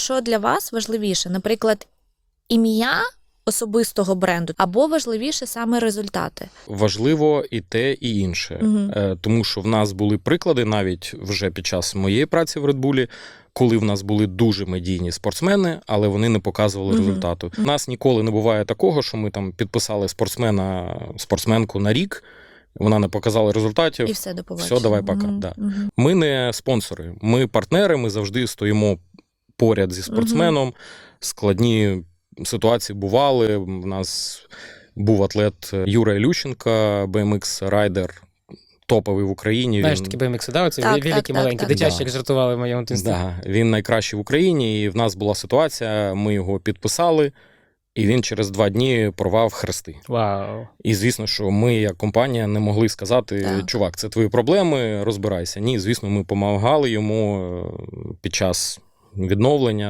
Що для вас важливіше? Наприклад, ім'я особистого бренду або важливіше саме результати? Важливо і те, і інше. Е, тому що в нас були приклади навіть вже під час моєї праці в Bull, коли в нас були дуже медійні спортсмени, але вони не показували Мгм. результату. У нас ніколи не буває такого, що ми там підписали спортсмена, спортсменку на рік, вона не показала результатів. І все до побачення. Все, давай, пока, Мгм, да. мгм. Ми не спонсори, ми партнери, ми завжди стоїмо поряд зі спортсменом. Складні ситуації бували. У нас був атлет Юра Ілющенка, BMX райдер, топовий в Україні. Знаєш, Він- такі BMX, да? Оці Так, великі, так, так, маленькі, так. дитячі, Да. як жартували в моєму дитинстві. Да, він найкращий в Україні, і в нас була ситуація, ми його підписали, і він через два дні порвав хрести. Вау. І звісно, що ми, як компанія, не могли сказати: Так. чувак, це твої проблеми, розбирайся. Ні, звісно, ми допомагали йому е, під час відновлення.